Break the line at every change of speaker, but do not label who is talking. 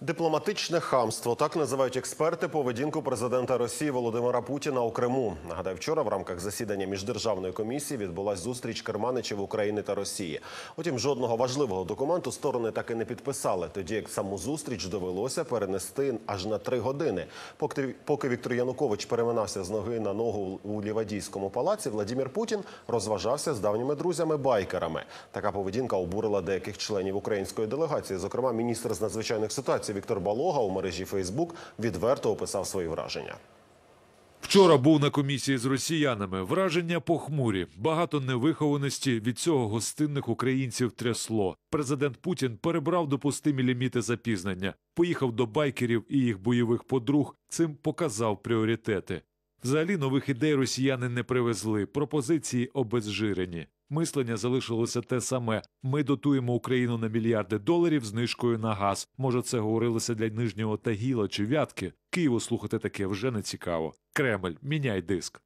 Дипломатичне хамство так називають експерти поведінку президента Росії Володимира Путіна у Криму. Нагадаю, вчора в рамках засідання міждержавної комісії відбулась зустріч керманичів України та Росії. Утім, жодного важливого документу сторони так і не підписали. Тоді як саму зустріч довелося перенести аж на три години. Поки поки Віктор Янукович переминався з ноги на ногу у Лівадійському палаці, Владимир Путін розважався з давніми друзями-байкерами. Така поведінка обурила деяких членів української делегації. Зокрема, міністр з надзвичайних ситуацій Віктор Балога у мережі Фейсбук відверто описав свої враження.
Вчора був на комісії з росіянами. Враження похмурі, багато невихованості від цього гостинних українців трясло. Президент Путін перебрав допустимі ліміти запізнення, поїхав до байкерів і їх бойових подруг. Цим показав пріоритети. Взагалі нових ідей росіяни не привезли. Пропозиції обезжирені. Мислення залишилося те саме. Ми дотуємо Україну на мільярди доларів знижкою на газ. Може, це говорилося для нижнього Тагіла чи Вятки. Києву слухати таке вже не цікаво. Кремль, міняй диск.